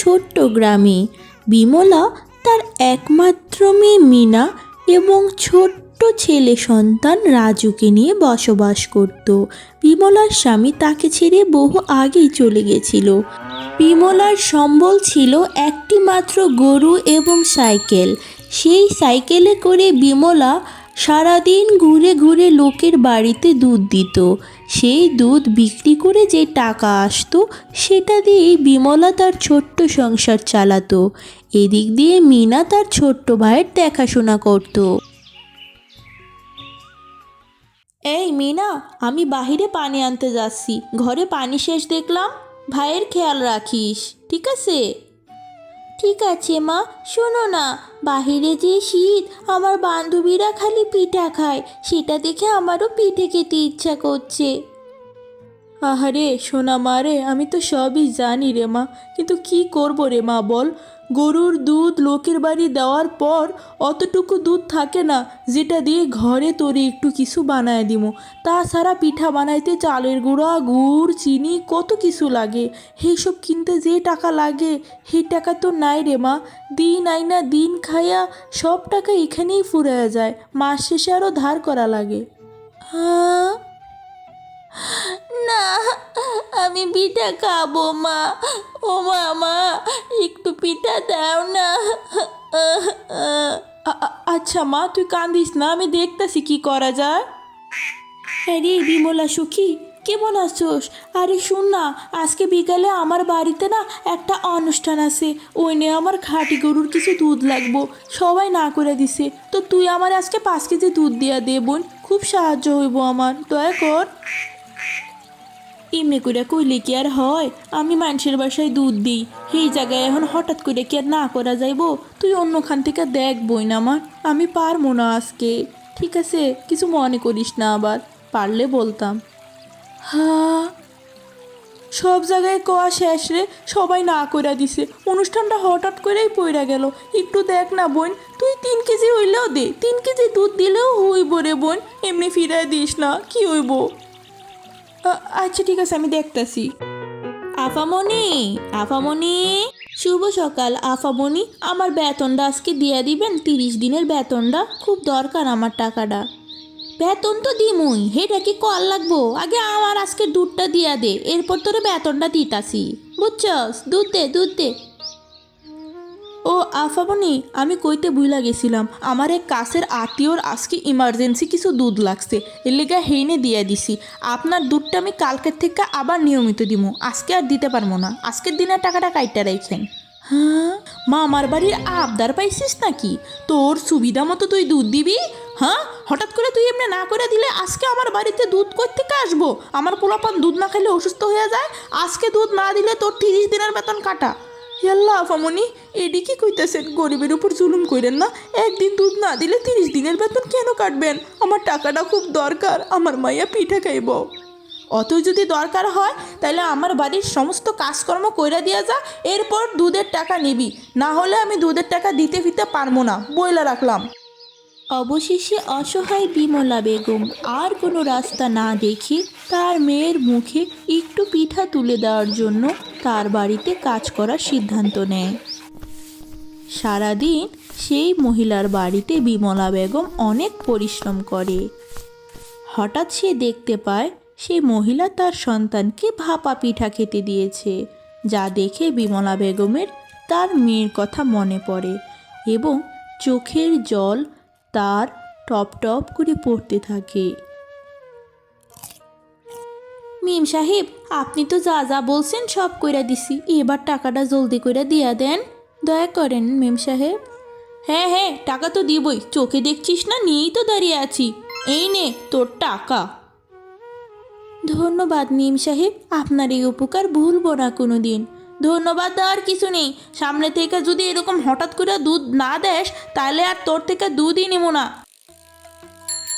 ছোট্ট গ্রামে বিমলা তার একমাত্র মেয়ে মিনা এবং ছোট্ট ছেলে সন্তান রাজুকে নিয়ে বসবাস করত। বিমলার স্বামী তাকে ছেড়ে বহু আগেই চলে গেছিল। বিমলার সম্বল ছিল একটি মাত্র গরু এবং সাইকেল। সেই সাইকেলে করে বিমলা সারাদিন ঘুরে ঘুরে লোকের বাড়িতে দুধ দিত। সেই দুধ বিক্রি করে যে টাকা আসতো, সেটা দিয়েই বিমলা তার ছোট্ট সংসার চালাতো। এদিক দিয়ে মিনা তার ছোট্ট ভাইয়ের দেখাশোনা করত। এই মিনা, আমি বাহিরে পানি আনতে যাচ্ছি। ঘরে পানি শেষ দেখলাম। ভাইয়ের খেয়াল রাখিস, ঠিক আছে? ঠিক আছে, মা। শোনো না, বাহিরে যে শীত, আমার বান্ধবীরা খালি পিঠা খায়। সেটা দেখে আমারও পিঠে খেতে ইচ্ছা করছে। আহারে, সোনা মা রে, আমি তো সবই জানি রে মা। কিন্তু কি করব রে মা, বল? গরুর দুধ লোকের বাড়ি দেওয়ার পর অতটুকু দুধ থাকে না, যেটা দিয়ে ঘরে তোরে একটু কিছু বানায় দিব তাছাড়া পিঠা বানাইতে চালের গুঁড়া, গুড়, চিনি কত কিছু লাগে। সব কিনতে যে টাকা লাগে, সেই টাকা তো নাই রে মা। দিন আইনা দিন খাইয়া সব টাকা এখানেই ফুরাইয়া যায়, মাস শেষে আরও ধার করা লাগে। হ্যাঁ না, আমি পিঠা খাব, মা। ও, মামা, একটু পিঠা দাও না। আচ্ছা মা, তুই কান্দিস না, আমি দেখতেছি কি করা যায়। আরে, বিমলা সুখী, কেমন আছোস? আরে, শুন না, আজকে বিকালে আমার বাড়িতে না একটা অনুষ্ঠান আছে। ওই নিয়ে আমার খাঁটি গরুর কিছু দুধ লাগবো, সবাই না করে দিছে। তো তুই আমার আজকে পাঁচ কেজি দুধ দিয়া দে, বোন। খুব সাহায্য হইব আমার, দয়া কর। এমনি করে কইলে কি আর হয়? আমি মানুষের বাসায় দুধ দিই। সেই জায়গায় এখন হঠাৎ করে কি আর না করা যাইব? তুই অন্যখান থেকে দেখ বই না আমার। আমি পারব না আজকে। ঠিক আছে, কিছু মনে করিস না আবার। পারলে বলতাম। হা? সব জায়গায় কোয়া শেষ রে। সবাই না করে দিছে। অনুষ্ঠানটা হঠাৎ করেই পইরা গেল। একটু দেখ না বোন। তুই তিন কেজি হইলেও দে। তিন কেজি দুধ দিলেও হইব রে বোন। এমনি ফিরাই দিস না। কি হইব? আচ্ছা ঠিক আছে, আমি দেখতেছি। আফামনি আফামনি। শুভ সকাল, আফামনি। আমার বেতনটা আজকে দিয়ে দিবেন, তিরিশ দিনের বেতনটা। খুব দরকার আমার টাকাটা। বেতন তো দিমুই, হেটা কি কল লাগবো? আগে আমার আজকে দুধটা দিয়া দে, এরপর তোরা বেতনটা দিতাছি। বুঝছস? দুধ দে দুধ দে। ও আফামনি আমি কইতে ভুলা গেছিলাম, আমার এক কাছের আত্মীয়র আজকে ইমার্জেন্সি কিছু দুধ লাগছে, এর লেগে হেইনে দিয়ে দিছি, আপনার দুধটা আমি কালকের থেকে আবার নিয়মিত দিব আজকে আর দিতে পারব না, আজকের দিনের টাকাটা কাইটা রাখেন হ্যাঁ মা, আমার বাড়ির আবদার পাইছিস নাকি? তোর সুবিধা মতো তুই দুধ দিবি? হ্যাঁ হঠাৎ করে তুই এমনি না করে দিলে আজকে আমার বাড়িতে দুধ কই থেকে আসব? আমার পোলাপান দুধ না খেলে অসুস্থ হয়ে যায়, আজকে দুধ না দিলে তোর তিরিশ দিনের বেতন কাটা। ইয়াল্লা আফামনি, এডি কি কইতেছেন গরিবের উপর জুলুম কইরেন না? একদিন দুধ না দিলে তিরিশ দিনের বেতন কেন কাটবেন? আমার টাকাটা খুব দরকার, আমার মাইয়া পিঠা খাইব। অত যদি দরকার হয় তাহলে আমার বাড়ির সমস্ত কাজকর্ম কইরা দিয়া যা, এরপর দুধের টাকা নিবি। না হলে আমি দুধের টাকা দিতে ফিতে পারব না, বইলা রাখলাম। অবশেষে অসহায় বিমলা বেগম আর কোনো রাস্তা না দেখে তার মেয়ের মুখে একটু পিঠা তুলে দেওয়ার জন্য তার বাড়িতে কাজ করার সিদ্ধান্ত নেয়। সারাদিন সেই মহিলার বাড়িতে বিমলা বেগম অনেক পরিশ্রম করে। হঠাৎ সে দেখতে পায় সেই মহিলা তার সন্তানকে ভাপা পিঠা খেতে দিয়েছে, যা দেখে বিমলা বেগমের তার মেয়ের কথা মনে পড়ে এবং চোখের জল তার টপ টপ করে পড়তে থাকে। মিম সাহেব, আপনি তো যা যা বলছেন সব কইরা দিছি। এবার টাকাটা জলদি করে দিয়া দেন। দয়া করেন মিম সাহেব। হ্যাঁ হ্যাঁ টাকা তো দিবই। চোখে দেখছিস না? নিয়েই তো দাঁড়িয়ে আছি। এই নে, তোর টাকা। ধন্যবাদ মিম সাহেব, আপনার এই উপকার ভুলব না কোনো দিন ধন্যবাদ দেওয়ার কিছু নেই। সামনে থেকে যদি এরকম হঠাৎ করে দুধ না দেস, তাহলে আর তোর থেকে দুধই নেব না।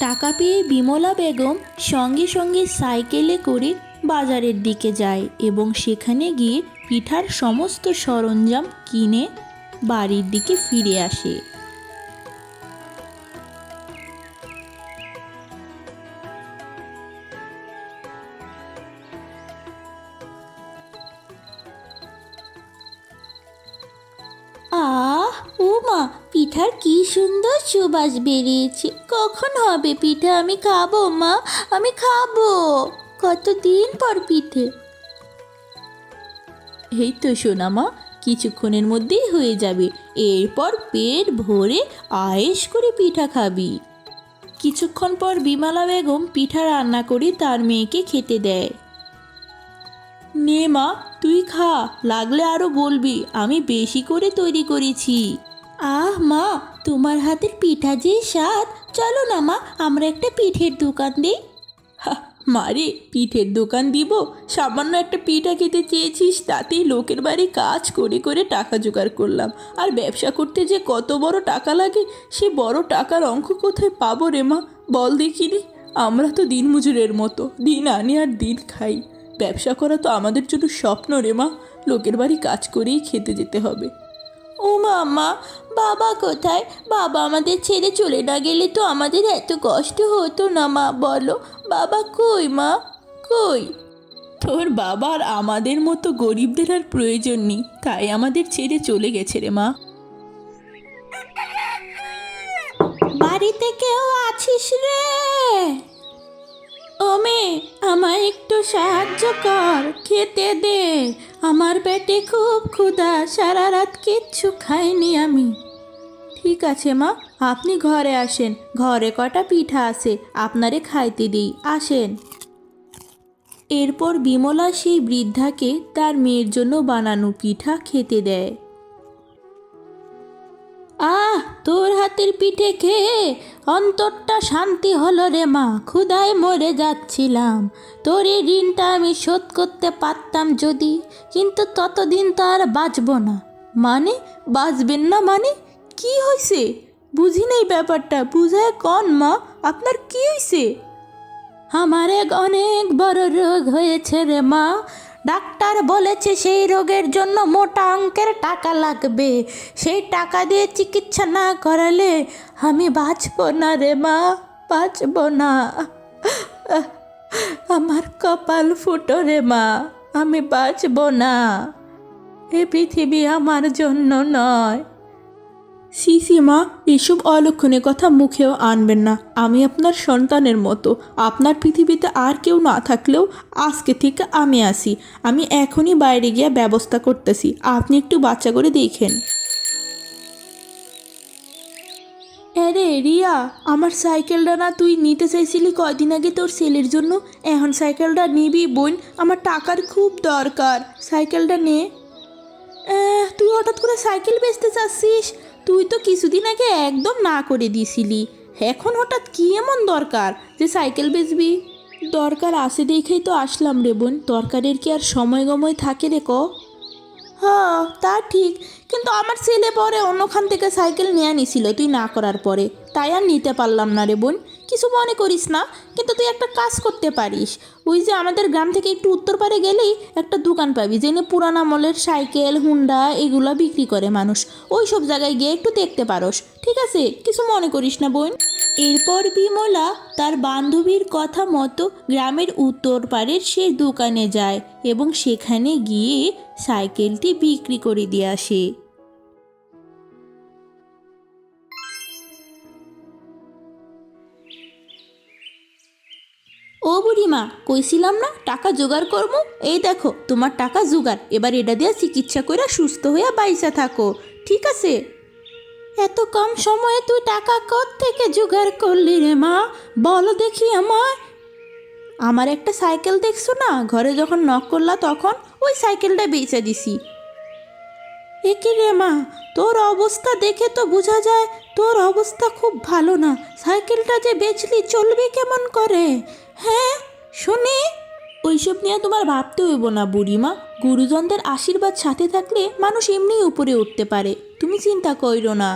টাকা পেয়ে বিমলা বেগম সঙ্গে সঙ্গে সাইকেলে করে বাজারের দিকে যায় এবং সেখানে গিয়ে পিঠার সমস্ত সরঞ্জাম কিনে বাড়ির দিকে ফিরে আসে। সুবাস বেরিয়েছে। কখন হবে পিঠে? আমি খাব, মা। আমি খাব। কতদিন পর পিঠে? এই তো সোনা মা, কিছুক্ষণের মধ্যেই হয়ে যাবে। এরপর পেট ভরে আয়েস করে পিঠা খাবি। কিছুক্ষণ পর বিমালা বেগম পিঠা রান্না করে তার মেয়েকে খেতে দেয়। নে মা, তুই খা, লাগলে আরও বলবি। আমি বেশি করে তৈরি করেছি। আহ, মা, তোমার হাতের পিঠা যে স্বাদ। চলো না, মা, আমরা একটা পিঠের দোকান দিই। মারে পিঠের দোকান দিব? সামান্য একটা পিঠা খেতে চেয়েছিস, তাতেই লোকের বাড়ি কাজ করে করে টাকা জোগাড় করলাম। আর ব্যবসা করতে যে কত বড় টাকা লাগে, সে বড় টাকার অঙ্ক কোথায় পাবো রে, মা? বল দেখিনি আমরা তো দিনমজুরের মতো, দিন আনি আর দিন খাই। ব্যবসা করা তো আমাদের জন্য স্বপ্ন রে, মা। লোকের বাড়ি কাজ করেই খেতে যেতে হবে। ও মামা, বাবা কোথায়? বাবা আমাদের ছেড়ে চলে না গেলে তো আমাদের এত কষ্ট হতো না মা, বলো। বাবা কই মা? কই? তোর বাবার আমাদের মতো গরিবদের আর প্রয়োজন নেই। তাই আমাদের ছেড়ে চলে গেছে রে মা। বাড়িতে কেউ আছিস রে? ও মেয়ে আমায় একটু সাহায্য কর। খেতে দে। আমার পেটে খুব ক্ষুধা, সারা রাত কিচ্ছু খাইনি আমি। ঠিক আছে মা, আপনি ঘরে আসেন। ঘরে কটা পিঠা আছে, আপনারে খাইতে দিই। আসেন। এরপর বিমলা সেই বৃদ্ধাকে তার মেয়ের জন্য বানানো পিঠা খেতে দেয়। আহ তোর হাতের পিঠে খেয়ে অন্তরটা শান্তি হলো রে মা। ক্ষুধায় মরে যাচ্ছিলাম। তোর এই ঋণটা আমি শোধ করতে পারতাম যদি, কিন্তু ততদিন তো আর বাঁচবো না। মানে? বাঁচবেন না মানে? কি হয়েছে বুঝি নেই ব্যাপারটা। বুঝায় কন মা, আপনার কি হয়েছে আমার এক অনেক বড় রোগ হয়েছে রে মা। ডাক্তার বলেছে সেই রোগের জন্য মোটা অঙ্কের টাকা লাগবে। সেই টাকা দিয়ে চিকিৎসা না করালে আমি বাঁচব না রে মা, বাঁচব না। আমার কপাল ফুটো রে মা, আমি বাঁচব না। এ পৃথিবী আমার জন্য নয়। সিসি মা, এসব অলক্ষণের কথা মুখেও আনবেন না। আমি আপনার সন্তানের মতো। আপনার পৃথিবীতে আর কেউ না থাকলেও আজকে থেকে আমি আসি। আমি এখনই বাইরে গিয়ে ব্যবস্থা করতেছি। আপনি একটু বাচ্চা করে দেখেন। আরে, রিয়া, আমার সাইকেলটা না তুই নিতে চাইছিলি কয়দিন আগে তোর ছেলের জন্য? এখন সাইকেলটা নিবি, বোন, আমার টাকার খুব দরকার। সাইকেলটা নে। তুই হঠাৎ করে সাইকেল বেচতে চাচ্ছিস? তুই তো কিছুদিন আগে একদম না করে দিছিলি। এখন হঠাৎ কি এমন দরকার যে সাইকেল বেচবি? দরকার আসে দেখেই তো আসলাম রে বোন। দরকারের কি আর সময় গময় থাকে রে ক? হ্যাঁ তা ঠিক। কিন্তু আমার ছেলে পরে অন্যখান থেকে সাইকেল নিয়ে নিছিল তুই না করার পরে। তাই আর নিতে পারলাম না রে বোন। কিছু মনে করিস না, কিন্তু তুই একটা কাজ করতে পারিস। ওই যে আমাদের গ্রাম থেকে একটু উত্তর পারে গেলেই একটা দোকান পাবি যেখানে পুরান আমলের সাইকেল, হুন্ডা এগুলো বিক্রি করে মানুষ। ওই সব জায়গায় গিয়ে একটু দেখতে পারস, ঠিক আছে? কিছু মনে করিস না বোন। এরপর বিমলা তার বান্ধবীর কথা মতো গ্রামের উত্তর পাড়ের সেই দোকানে যায় এবং সেখানে গিয়ে সাইকেলটি বিক্রি করে দিয়ে আসে। ও বুড়িমা, কইছিলাম না টাকা জোগাড় করব এই দেখো, তোমার টাকা জোগাড়। এবার এটা দিয়ে চিকিৎসা করে সুস্থ হইয়া বাইসা থাকো। ঠিক আছে? এত কম সময়ে তুই টাকা থেকে জোগাড় করলি রে মা? বলো দেখি আমার আমার একটা সাইকেল দেখছ না? ঘরে যখন নক করলা তখন ওই সাইকেলটা বেচে দিছি। একে রে মা, তোর অবস্থা দেখে তো বোঝা যায়, তোর অবস্থা খুব ভালো না। সাইকেলটা যে বেচলি চলবে কেমন করে? হ্যাঁ শুনি। ওইসব নিয়ে তোমার ভাবতে হইব না, বুড়িমা। গুরুজনদের আশীর্বাদ সাথে থাকলে মানুষ এমনিই উপরে উঠতে পারে। তুমি চিন্তা কইরো না।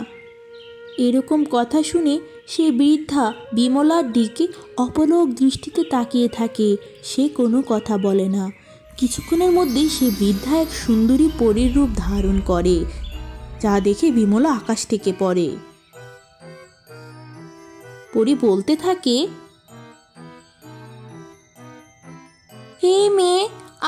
এরকম কথা শুনে সে বৃদ্ধা বিমলার দিকে অপলক দৃষ্টিতে তাকিয়ে থাকে। সে কোনো কথা বলে না। কিছুক্ষণের মধ্যেই সে বৃদ্ধা এক সুন্দরী পরীর রূপ ধারণ করে, যা দেখে বিমলা আকাশ থেকে পড়ে। পরি বলতে থাকে হে মেয়ে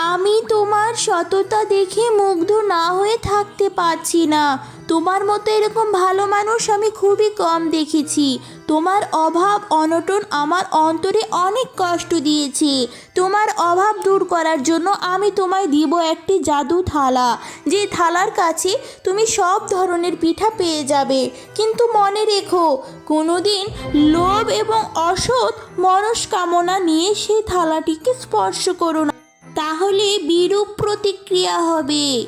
আমি তোমার সততা দেখে মুগ্ধ না হয়ে থাকতে পারছি না। তোমার মতো এরকম ভালো মানুষ আমি খুবই কম দেখেছি। তোমার অভাব, অনটন আমার অন্তরে অনেক কষ্ট দিয়েছে। তোমার অভাব দূর করার জন্য আমি তোমায় দিব একটি জাদু থালা। যে থালার কাছে তুমি সব ধরনের পিঠা পেয়ে যাবে। কিন্তু মনে রেখো, কোনোদিন লোভ এবং অসৎ মনস্কামনা নিয়ে সেই থালাটিকে স্পর্শ করো না। তাহলে বিরূপ প্রতিক্রিয়া হবে।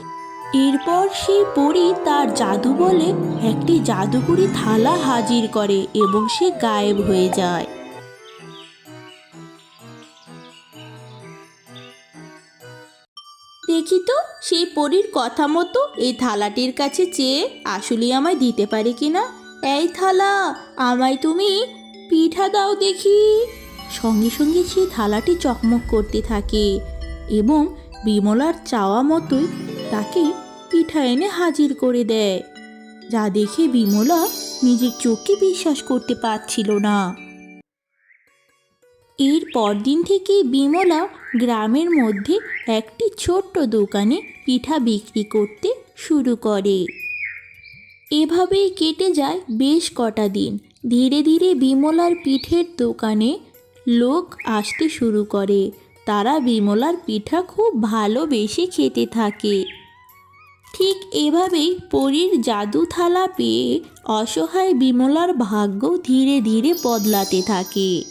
এরপর সেই পরী তার জাদু বলে একটি জাদুকরি থালা হাজির করে এবং সে গায়েব হয়ে যায়। দেখি তো সেই পরীর কথা মতো এই থালাটির কাছে চেয়ে আসলে আমায় দিতে পারে কিনা? এই থালা, আমায় তুমি পিঠা দাও দেখি। সঙ্গে সঙ্গে সেই থালাটি চকমক করতে থাকে এবং বিমলার চাওয়া মতোই তাকে পিঠা এনে হাজির করে দেয়। যা দেখে বিমলা নিজের চোখকে বিশ্বাস করতে পারছিল না। এর পরদিন থেকে বিমলা গ্রামের মধ্যে একটি ছোট্ট দোকানে পিঠা বিক্রি করতে শুরু করে। এভাবেই কেটে যায় বেশ কটা দিন। ধীরে ধীরে বিমলার পিঠের দোকানে লোক আসতে শুরু করে। তারা বিমলার পিঠা খুব ভালোবেসে খেতে থাকে। ঠিক এভাবেই পরীর জাদু থালা পেয়ে অসহায় বিমলার ভাগ্য ধীরে ধীরে বদলাতে থাকে।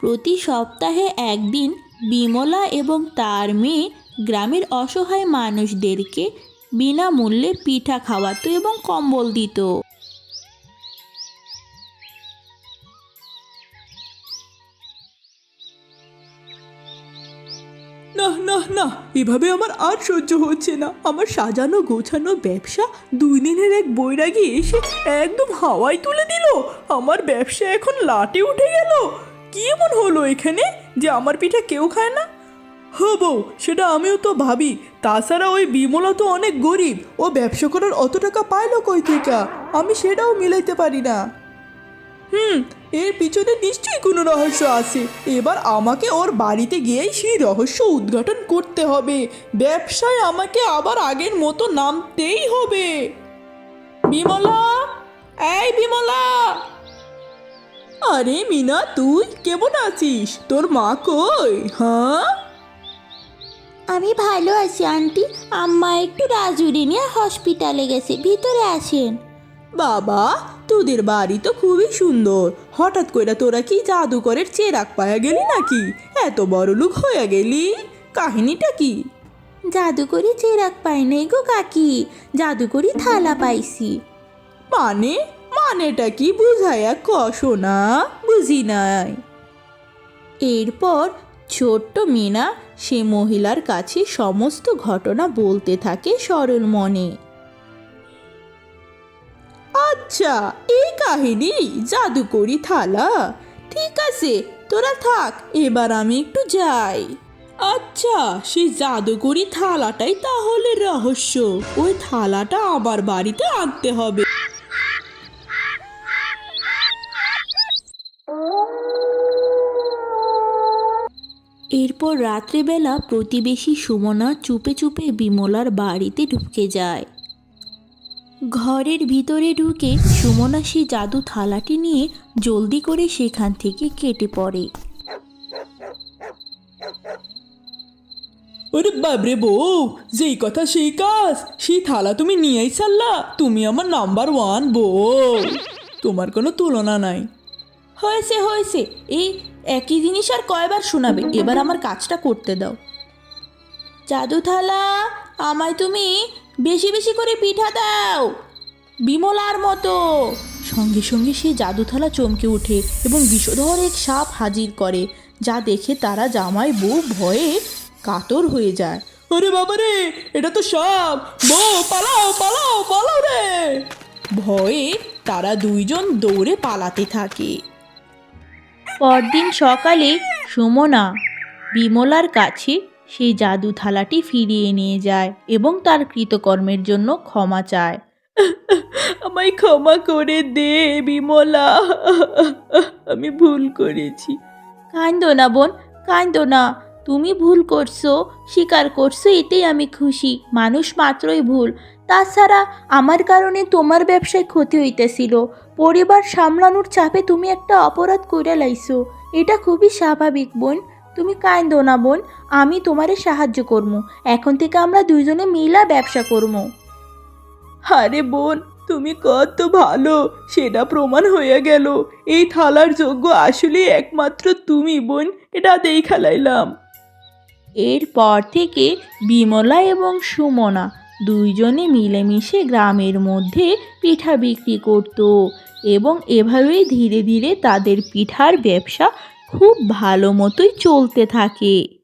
প্রতি সপ্তাহে একদিন বিমলা এবং তার মেয়ে গ্রামের অসহায় মানুষদেরকে বিনামূল্যে পিঠা খাওয়াতো এবং কম্বল দিত। এভাবে আমার আর সহ্য হচ্ছে না। আমার সাজানো, গোছানো ব্যবসা দুই দিনের এক বৈরাগী এসে একদম হাওয়ায় তুলে দিল। আমার ব্যবসা এখন লাটে উঠে গেল। কি এমন হলো এখানে যে আমার পিঠা কেউ খায় না? হব সেটা আমিও তো ভাবি। তাছাড়া ওই বিমলা তো অনেক গরিব। ও ব্যবসা করার অত টাকা পাইলো কই থেকে? আমি সেটাও মিলাইতে পারি না। হুম এর পিছনে নিশ্চয়ই কোনো রহস্য আছে। এবার আমাকে ওর বাড়িতে গিয়েই সেই রহস্য উদ্ঘাটন করতে হবে। ব্যবসায় আমাকে আবার আগের মতো নামতেই হবে। বিমলা এই বিমলা! আরে মিনা তুই কেমন আছিস? তোর মা কই? হ্যাঁ? আমি ভালো আছি আন্টি। আম্মা একটু রাজুরি নিয়ে হসপিটালে গেছে ভিতরে আসেন। বাবা তোদের বাড়ি তো খুবই সুন্দর। হঠাৎ করে তোরা কি জাদুকরের চেরাক পায়া গেলি নাকি? এত বড় লোক হয়ে গেলি। কাহিনীটা কি? জাদুকরি চেরাক পাই নাই গো কাকি জাদুকরি থালা পাইছি। মানে? মানেটা কি বুঝাইয়া কষো না বুঝি নাই। এরপর ছোট্ট মিনা সে মহিলার কাছে সমস্ত ঘটনা বলতে থাকে সরল মনে। আচ্ছা এই কাহিনী জাদুকরি থালা। ঠিক আছে, তোরা থাক, এবার আমি একটু যাই। আচ্ছা সেই জাদুকরি থালাটাই তাহলে রহস্য। ওই থালাটা আবার বাড়িতে আনতে হবে। এরপর রাত্রেবেলা প্রতিবেশী সুমনা চুপে চুপে বিমলার বাড়িতে ঢুকে যায়। ঘরের ভিতরে ঢুকে সুমনা সেই জাদু থালাটি নিয়ে জলদি করে সেখান থেকে কেটে পড়ে। ওরে বাবরে বউ যেই কথা সেই কাজ সেই থালা তুমি নিয়েই চাললা তুমি আমার নাম্বার ওয়ান বউ। তোমার কোনো তুলনা নাই। হয়েছে হয়েছে এই একই জিনিস আর কয়বার শোনাবে এবার আমার কাজটা করতে দাও। জাদু থালা আমায় তুমি বেশি বেশি করে পিঠা দাও। বিমলার মতো। সঙ্গে সঙ্গে সেই জাদু থালা চমকে ওঠে এবং বিষধর এক সাপ হাজির করে, যা দেখে তারা জামাই বউ ভয়ে কাতর হয়ে যায়। ওরে বাবা রে, এটা তো সাপ। বউ, পালাও পালাও পালাও রে। ভয়ে তারা দুইজন দৌড়ে পালাতে থাকে। পরদিন সকালে সুমনা বিমলার কাছে সেই জাদু থালাটি ফিরিয়ে নিয়ে যায় এবং তার কৃতকর্মের জন্য ক্ষমা চায়। আমায় ক্ষমা করে দে বিমলা। আমি ভুল করেছি। কান্দো না বোন কান্দো না। তুমি ভুল করছ স্বীকার করছ এতেই আমি খুশি। মানুষ মাত্রই ভুল। তাছাড়া আমার কারণে তোমার ব্যবসায় ক্ষতি হইতেছিল। পরিবার সামলানোর চাপে তুমি একটা অপরাধ করে লাইছো। এটা খুবই স্বাভাবিক বোন। তুমি কাইন্দো না বোন। আমি তোমারে সাহায্য করব এখন থেকে আমরা দুইজনে মিলা ব্যবসা করব আরে বোন তুমি কত ভালো। সেটা প্রমাণ হয়ে গেল। এই থালার যোগ্য আসলে একমাত্র তুমি বোন এটা দেখা লাইলাম এরপর থেকে বিমলা এবং সুমনা দুইজনে মিলেমিশে গ্রামের মধ্যে পিঠা বিক্রি করত এবং এভাবেই ধীরে ধীরে তাদের পিঠার ব্যবসা খুব ভালো মতোই চলতে থাকে।